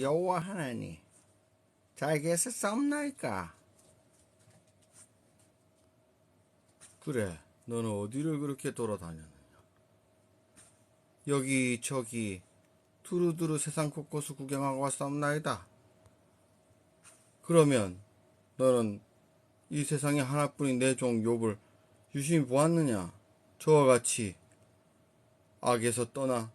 여호와 하나님 잘 계셨사옵나이까? 그래 너는 어디를 그렇게 돌아다녔느냐? 여기 저기 두루두루 세상 곳곳을 구경하고 왔사옵나이다. 그러면 너는 이 세상에 하나뿐인 내 종 욥을 유심히 보았느냐? 저와 같이 악에서 떠나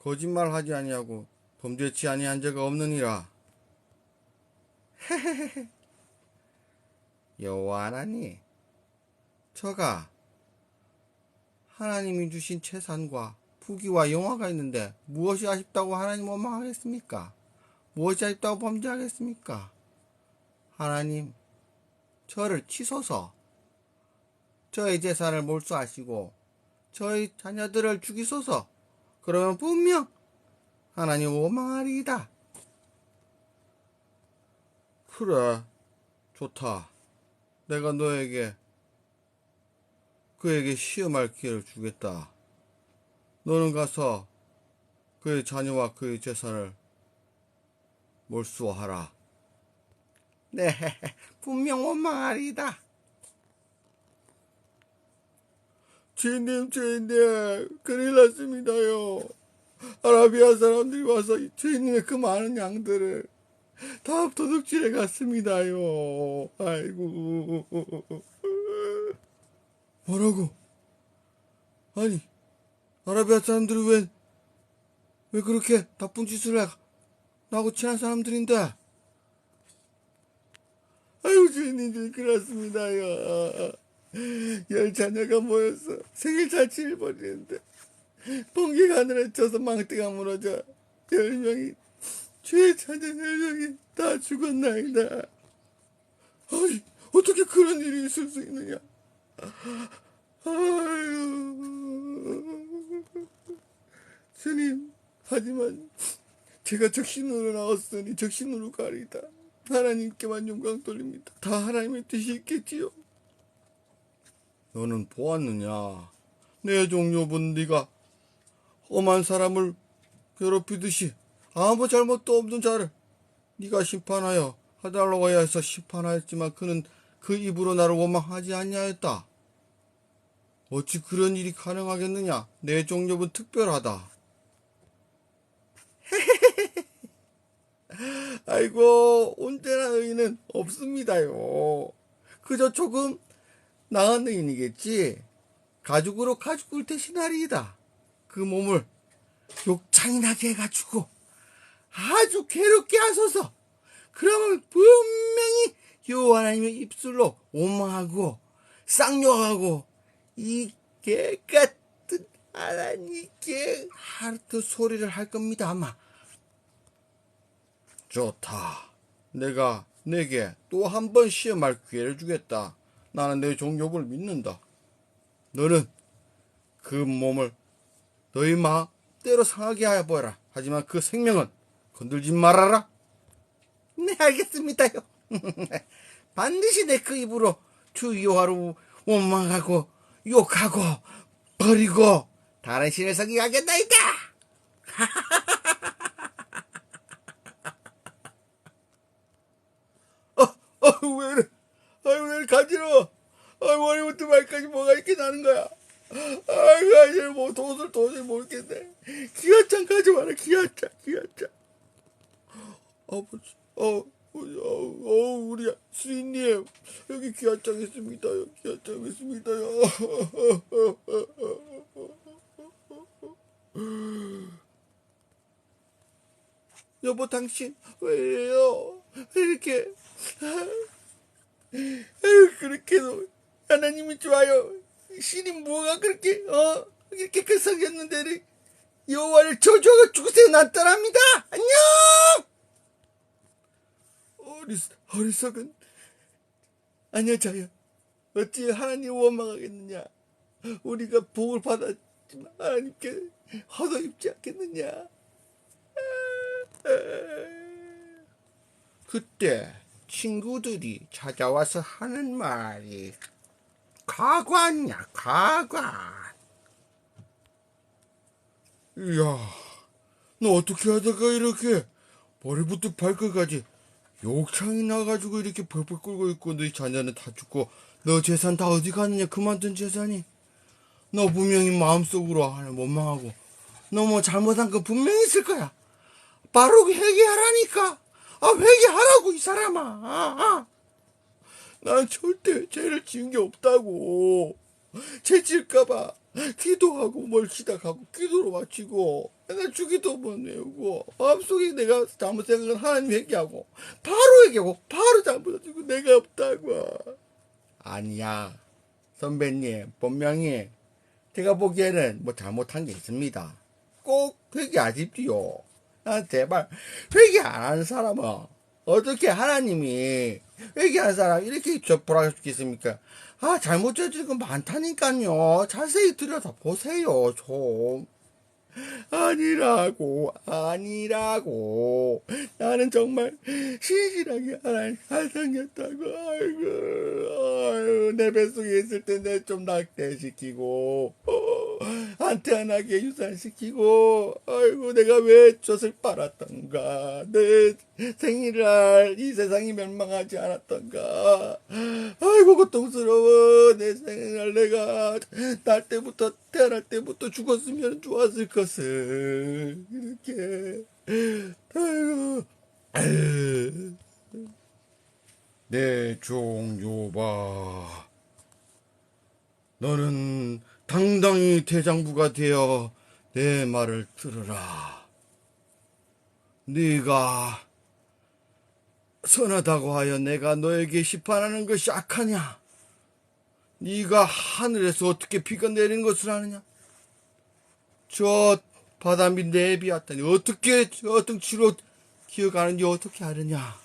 거짓말하지 아니하고 범죄치 아니한 자가 없느니라. 여호와 하나님, 저가 하나님이 주신 재산과 부귀와 영화가 있는데 무엇이 아쉽다고 하나님 원망하겠습니까? 무엇이 아쉽다고 범죄하겠습니까? 하나님, 저를 치소서. 저의 재산을 몰수하시고 저희 자녀들을 죽이소서. 그러면 분명 하나님 원망하리이다. 그래, 좋다. 내가 너에게 그에게 시험할 기회를 주겠다. 너는 가서 그의 자녀와 그의 재산을 몰수하라. 네, 분명 원망하리이다. 주인님, 주인님, 큰일 났습니다요. 아라비아 사람들이 와서 주인님의 그 많은 양들을 다 도둑질해 갔습니다요. 아이고. 뭐라고? 아니, 아라비아 사람들이 왜, 왜 그렇게 나쁜 짓을 해? 나하고 친한 사람들인데. 아유, 주인님, 주인 큰일 났습니다요. 열 자녀가 모여서 생일 잔치를 벌이는데 번개가 하늘에 쳐서 망대가 무너져 열 명이 죄의 자녀 열 명이 다 죽었나이다. 아니 어떻게 그런 일이 있을 수 있느냐? 아유 주님 하지만 제가 적신으로 나왔으니 적신으로 가리다. 하나님께만 영광 돌립니다. 다 하나님의 뜻이 있겠지요. 너는 보았느냐? 내 종료분 네가 험한 사람을 괴롭히듯이 아무 잘못도 없는 자를 네가 심판하여 하달라고 해서 심판하였지만 그는 그 입으로 나를 원망하지 아니하였다. 어찌 그런 일이 가능하겠느냐? 내 종료분 특별하다. 아이고 온전한 의인은 없습니다요. 그저 조금 나은 의인이겠지. 가죽으로 가죽을 대신하리이다. 그 몸을 욕창이 나게 해가지고 아주 괴롭게 하소서. 그러면 분명히 여호와 하나님의 입술로 오망하고 쌍욕하고 이 개같은 하나님께 하르트 소리를 할 겁니다 아마. 좋다. 내가 내게 또 한 번 시험할 기회를 주겠다. 나는 내 종욕을 믿는다. 너는 그 몸을 너희 마음대로 상하게 하여 보라. 하지만 그 생명은 건들지 말아라. 네, 알겠습니다요. 반드시 내 그 입으로 주 여호와로 원망하고 욕하고 버리고 다른 신을 섬기게 하겠나이다. 아유 왜 이래 아유 왜 이래 간지러워 아유 머리부터 발까지 뭐가 이렇게 나는 거야 아이고 아이 뭐 도술 도저히 모르겠네. 기아장 가져와라 기아장 기아장 아버지 어, 어, 어, 우리 수인님 여기 기아장 있습니다 요 기아장 있습니다 요 여보 당신 왜 이래요? 왜 이렇게 아유 그렇게도 하나님이 좋아요 신이 뭐가 그렇게 어 이렇게 그 성겼는데 여호와를 저주하고 죽으세요 나타납니다. 안녕! 어리 어리석은 아녀자여 어찌 하나님 원망하겠느냐? 우리가 복을 받았지만 하나님께 허도 입지 않겠느냐? 그때 친구들이 찾아와서 하는 말이 가관이야 가관. 이야 너 어떻게 하다가 이렇게 머리부터 발끝까지 욕창이 나가지고 이렇게 펄펄 끓고 있고 너희 자녀는 다 죽고 너 재산 다 어디 갔느냐 그만둔 재산이? 너 분명히 마음속으로 하나 원망하고 너 뭐 잘못한 거 분명히 있을 거야. 바로 회개하라니까. 아 회개하라고 이 사람아. 아, 아. 난 절대 죄를 지은 게 없다고. 죄 지을까봐 기도하고 뭘 시작하고 기도로 마치고 맨날 주기도 못 외우고 마음속에 내가 잘못 생각은 하나님 회개하고 바로 회개하고 바로 잘못하고 내가 없다고. 아니야. 선배님 분명히 제가 보기에는 뭐 잘못한 게 있습니다. 꼭 회개하십시오. 아 제발 회개 안 하는 사람은 어떻게 하나님이 회개하는 사람 이렇게 저보라 죽겠습니까? 아 잘못 저지른 거 많다니까요. 자세히 들여다 보세요 좀. 아니라고 아니라고. 나는 정말 신실하게 잘 생겼다고. 아이고 아유 내 뱃속에 있을 때내좀 낙태시키고 어, 안 태어나게 유산시키고 아이고 내가 왜 젖을 빨았던가. 내 생일날 이 세상이 멸망하지 않았던가. 아이고 고통스러워. 내 생일날 내가 날 때부터 태어날 때부터 죽었으면 좋았을 것을 이렇게 아이고. 내 종요바 너는 당당히 대장부가 되어 내 말을 들으라. 네가 선하다고 하여 내가 너에게 심판하는 것이 악하냐? 네가 하늘에서 어떻게 비가 내리는 것을 아느냐 저 바다 밑 내비았다니 어떻게 저 등치로 기어가는지 어떻게 아느냐?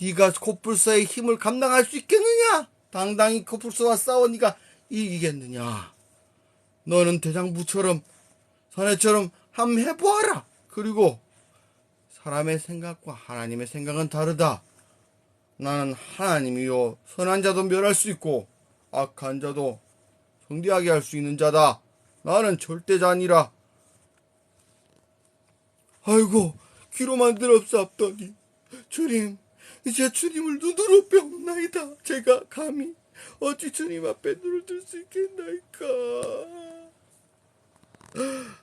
네가 코뿔소의 힘을 감당할 수 있겠느냐? 당당히 코뿔소와 싸워 네가 이기겠느냐? 너는 대장부처럼 사내처럼 함 해보아라. 그리고 사람의 생각과 하나님의 생각은 다르다. 나는 하나님이요. 선한 자도 멸할 수 있고 악한 자도 성대하게 할 수 있는 자다 나는 절대자 아니라. 아이고 귀로만 들었사옵더니 주님 이제 주님을 눈으로 뵙나이다. 제가 감히 어찌 주님 앞에 눈을 들 수 있겠나이까.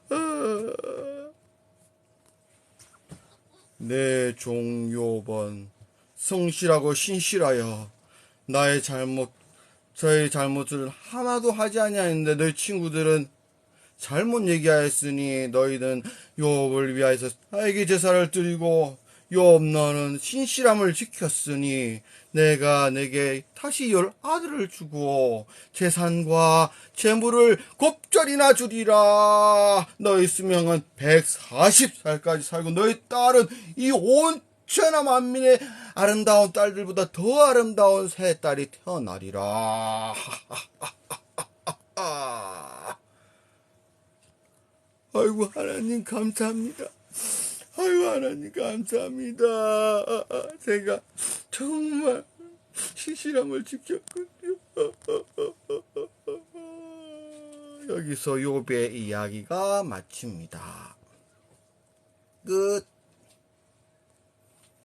아. 내 종요번 성실하고 신실하여 나의 잘못 저의 잘못을 하나도 하지 아니하였는데 너희 친구들은 잘못 얘기하였으니 너희는 요업을 위하여서 나에게 제사를 드리고 요업 너는 신실함을 지켰으니 내가 내게 다시 열 아들을 주고 재산과 재물을 곱절이나 주리라. 너희 수명은 140살까지 살고 너희 딸은 이 온 천하 만민의 아름다운 딸들보다 더 아름다운 새 딸이 태어나리라 아이고 하나님 감사합니다. 아이고 하나님 감사합니다. 제가 정말 신실함을 지켰군요. 여기서 요배 이야기가 마칩니다. 끝.